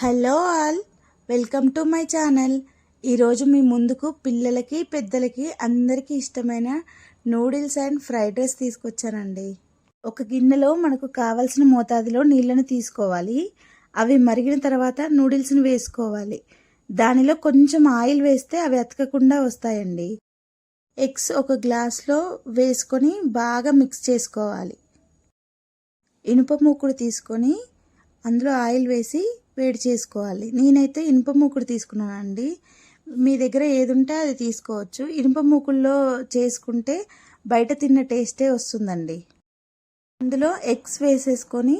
Hello all welcome to my channel. ఈరోజు మీ ముందుకు పిల్లలకి పెద్దలకి అందరికీ ఇష్టమైన నూడిల్స్ అండ్ ఫ్రైడ్ రైస్ తీసుకొచ్చానండి. ఒక గిన్నెలో మనకు కావలసిన మోతాదులో నీళ్ళను తీసుకోవాలి. అవి మరిగిన తర్వాత నూడిల్స్ని వేసుకోవాలి. దానిలో కొంచెం ఆయిల్ వేస్తే అవి అతకకుండా వస్తాయండి. ఎగ్స్ ఒక గ్లాస్లో వేసుకొని బాగా మిక్స్ చేసుకోవాలి. ఇనుప మూకుడు తీసుకొని అందులో ఆయిల్ వేసి వేడి చేసుకోవాలి. నేనైతే ఇనుప మూకుడు తీసుకున్నానండి. మీ దగ్గర ఏది ఉంటే అది తీసుకోవచ్చు. ఇనుప మూకుల్లో చేసుకుంటే బయట తిన్న టేస్టే వస్తుందండి. అందులో ఎగ్స్ వేసేసుకొని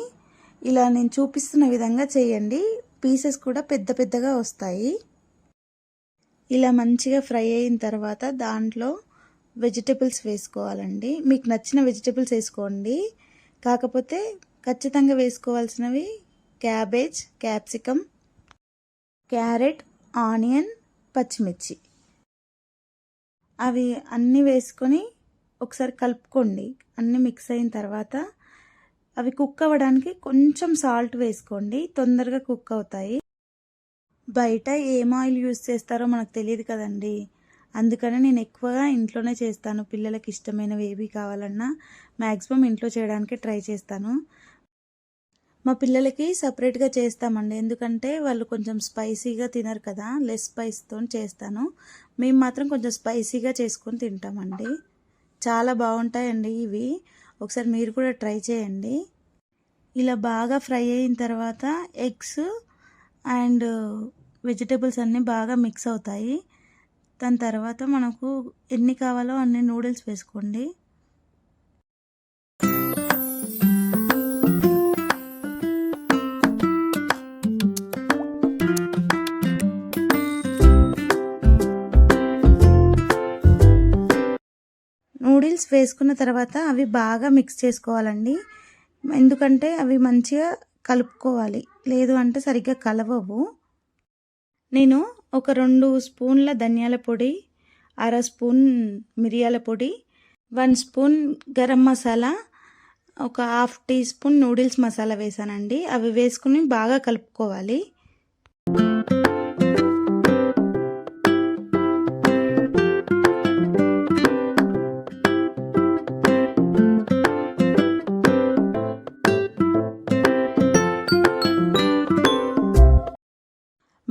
ఇలా నేను చూపిస్తున్న విధంగా చేయండి. పీసెస్ కూడా పెద్ద పెద్దగా వస్తాయి. ఇలా మంచిగా ఫ్రై అయిన తర్వాత దాంట్లో వెజిటేబుల్స్ వేసుకోవాలండి. మీకు నచ్చిన వెజిటేబుల్స్ వేసుకోండి. కాకపోతే ఖచ్చితంగా వేసుకోవాల్సినవి క్యాబేజ్ క్యాప్సికమ్ క్యారెట్ ఆనియన్ పచ్చిమిర్చి. అవి అన్నీ వేసుకొని ఒకసారి కలుపుకోండి. అన్నీ మిక్స్ అయిన తర్వాత అవి కుక్ అవ్వడానికి కొంచెం సాల్ట్ వేసుకోండి. తొందరగా కుక్ అవుతాయి. బయట ఏం ఆయిల్ యూస్ చేస్తారో మనకు తెలియదు కదండి. అందుకని నేను ఎక్కువగా ఇంట్లోనే చేస్తాను. పిల్లలకి ఇష్టమైనవి ఏవి కావాలన్నా మ్యాక్సిమం ఇంట్లో చేయడానికి ట్రై చేస్తాను. మా పిల్లలకి సపరేట్గా చేస్తామండి. ఎందుకంటే వాళ్ళు కొంచెం స్పైసీగా తినరు కదా. లెస్ స్పైస్తో చేస్తాను. మేము మాత్రం కొంచెం స్పైసీగా చేసుకొని తింటామండి. చాలా బాగుంటాయండి ఇవి. ఒకసారి మీరు కూడా ట్రై చేయండి. ఇలా బాగా ఫ్రై అయిన తర్వాత ఎగ్స్ అండ్ వెజిటేబుల్స్ అన్నీ బాగా మిక్స్ అవుతాయి. దాని తర్వాత మనకు ఎన్ని కావాలో అన్ని నూడిల్స్ వేసుకోండి. వేసుకున్న తర్వాత అవి బాగా మిక్స్ చేసుకోవాలండి. ఎందుకంటే అవి మంచిగా కలుపుకోవాలి. లేదు అంటే సరిగ్గా కలవవు. నేను ఒక రెండు స్పూన్ల ధనియాల పొడి అర స్పూన్ మిరియాల పొడి వన్ స్పూన్ గరం మసాలా ఒక half teaspoon noodles masala వేసానండి. అవి వేసుకుని బాగా కలుపుకోవాలి.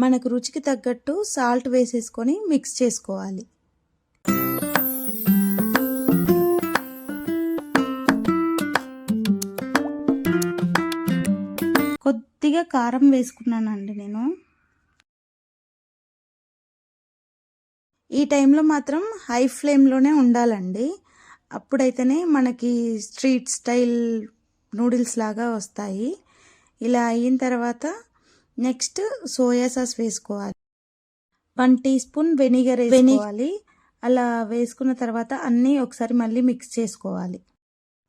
మనకు రుచికి తగ్గట్టు సాల్ట్ వేసేసుకొని మిక్స్ చేసుకోవాలి. కొద్దిగా కారం వేసుకున్నానండి నేను. ఈ టైంలో మాత్రం హై ఫ్లేమ్లోనే ఉండాలండి. అప్పుడైతేనే మనకి స్ట్రీట్ స్టైల్ నూడిల్స్ లాగా వస్తాయి. ఇలా అయిన తర్వాత నెక్స్ట్ సోయా సాస్ వేసుకోవాలి. వన్ టీ స్పూన్ వెనిగర్ వేసుకోవాలి. అలా వేసుకున్న తర్వాత అన్నీ ఒకసారి మళ్ళీ మిక్స్ చేసుకోవాలి.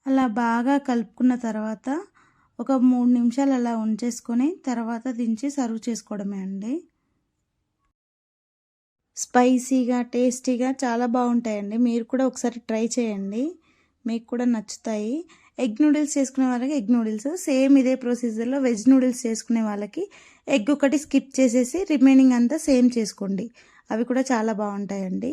అలా బాగా కలుపుకున్న తర్వాత ఒక మూడు నిమిషాలు అలా ఉంచేసుకొని తర్వాత దించి సర్వ్ చేసుకోవడమే అండి. స్పైసీగా టేస్టీగా చాలా బాగుంటాయండి. మీరు కూడా ఒకసారి ట్రై చేయండి. మీకు కూడా నచ్చుతాయి. ఎగ్ నూడిల్స్ చేసుకునే వాళ్ళకి ఎగ్ నూడిల్స్. సేమ్ ఇదే ప్రొసీజర్లో వెజ్ నూడిల్స్ చేసుకునే వాళ్ళకి ఎగ్ ఒకటి స్కిప్ చేసేసి రిమైనింగ్ అంతా సేమ్ చేసుకోండి. అవి కూడా చాలా బాగుంటాయండి.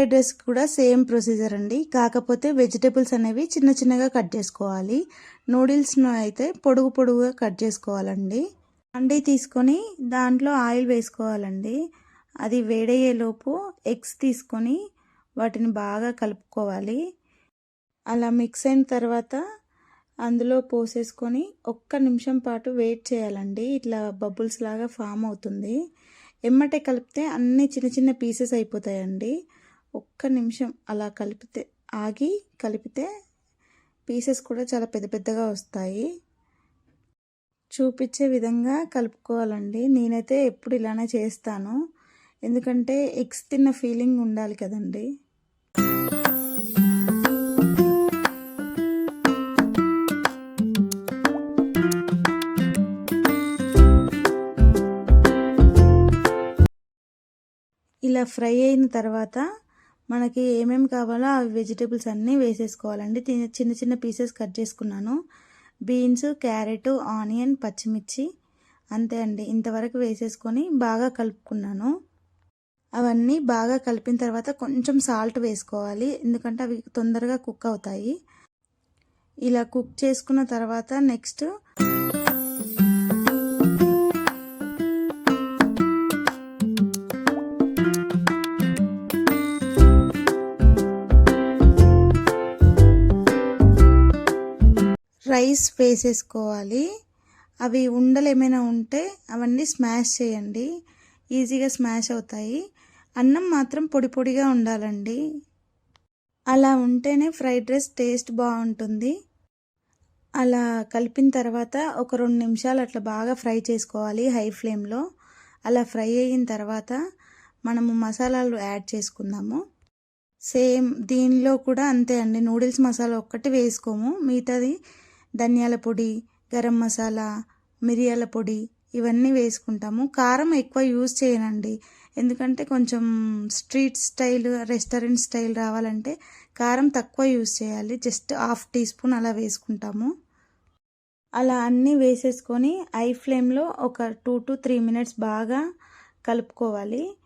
ఫ్రైడ్ రైస్ కూడా సేమ్ ప్రొసీజర్ అండి. కాకపోతే వెజిటేబుల్స్ అనేవి చిన్న చిన్నగా కట్ చేసుకోవాలి. నూడిల్స్ను అయితే పొడుగు పొడుగుగా కట్ చేసుకోవాలండి. అండి తీసుకొని దాంట్లో ఆయిల్ వేసుకోవాలండి. అది వేడయ్యేలోపు ఎగ్స్ తీసుకొని వాటిని బాగా కలుపుకోవాలి. అలా మిక్స్ అయిన తర్వాత అందులో పోసేసుకొని ఒక్క నిమిషం పాటు వెయిట్ చేయాలండి. ఇట్లా బబుల్స్ లాగా ఫామ్ అవుతుంది. ఎమ్మటే కలిపితే అన్ని చిన్న చిన్న పీసెస్ అయిపోతాయండి. ఒక్క నిమిషం అలా కలిపితే ఆగి కలిపితే పీసెస్ కూడా చాలా పెద్ద పెద్దగా వస్తాయి. చూపించే విధంగా కలుపుకోవాలండి. నేనైతే ఎప్పుడు ఇలానే చేస్తాను. ఎందుకంటే ఎగ్స్ తిన్న ఫీలింగ్ ఉండాలి కదండి. ఇలా ఫ్రై అయిన తర్వాత మనకి ఏమేమి కావాలో ఆ వెజిటేబుల్స్ అన్నీ వేసేసుకోవాలండి. తి- చిన్న చిన్న పీసెస్ కట్ చేసుకున్నాను. బీన్స్ క్యారెట్ ఆనియన్ పచ్చిమిర్చి అంతే అండి. ఇంతవరకు వేసేసుకొని బాగా కలుపుకున్నాను. అవన్నీ బాగా కలిపిన తర్వాత కొంచెం సాల్ట్ వేసుకోవాలి. ఎందుకంటే అవి తొందరగా కుక్ అవుతాయి. ఇలా కుక్ చేసుకున్న తర్వాత నెక్స్ట్ రైస్ వేసేసుకోవాలి. అవి ఉండలు ఏమైనా ఉంటే అవన్నీ స్మాష్ చేయండి. ఈజీగా స్మాష్ అవుతాయి. అన్నం మాత్రం పొడి పొడిగా ఉండాలండి. అలా ఉంటేనే ఫ్రైడ్ రైస్ టేస్ట్ బాగుంటుంది. అలా కలిపిన తర్వాత ఒక రెండు నిమిషాలు అట్లా బాగా ఫ్రై చేసుకోవాలి హై ఫ్లేమ్లో. అలా ఫ్రై అయిన తర్వాత మనము మసాలాలు యాడ్ చేసుకుందాము. సేమ్ దీనిలో కూడా అంతే అండి. నూడిల్స్ మసాలా ఒక్కటి వేసుకోము. మిగతాది ధనియాల పొడి గరం మసాలా మిరియాల పొడి ఇవన్నీ వేసుకుంటాము. కారం ఎక్కువ యూజ్ చేయనండి. ఎందుకంటే కొంచెం స్ట్రీట్ స్టైల్ రెస్టారెంట్ స్టైల్ రావాలంటే కారం తక్కువ యూజ్ చేయాలి. జస్ట్ హాఫ్ టీ స్పూన్ అలా వేసుకుంటాము. అలా అన్నీ వేసేసుకొని ఐ ఫ్లేమ్లో ఒక టూ టు త్రీ మినిట్స్ బాగా కలుపుకోవాలి.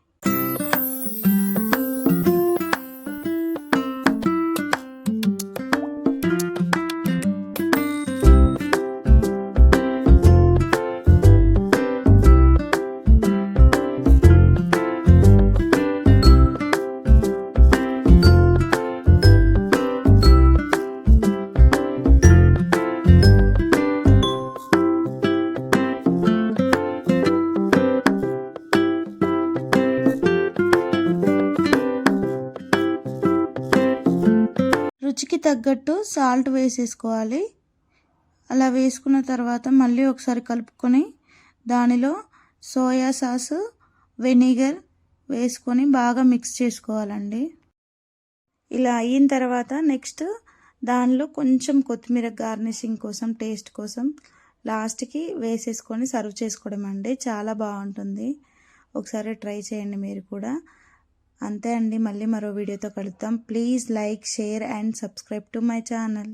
రుచికి తగ్గట్టు సాల్ట్ వేసేసుకోవాలి. అలా వేసుకున్న తర్వాత మళ్ళీ ఒకసారి కలుపుకొని దానిలో సోయా సాసు వెనిగర్ వేసుకొని బాగా మిక్స్ చేసుకోవాలండి. ఇలా అయిన తర్వాత నెక్స్ట్ దానిలో కొంచెం కొత్తిమీర గార్నిషింగ్ కోసం టేస్ట్ కోసం లాస్ట్కి వేసేసుకొని సర్వ్ చేసుకోవడం అండి చాలా బాగుంటుంది. ఒకసారి ట్రై చేయండి మీరు కూడా. అంతే అండి మళ్ళీ మరో వీడియోతో కలుద్దాం. Please like share and subscribe to my channel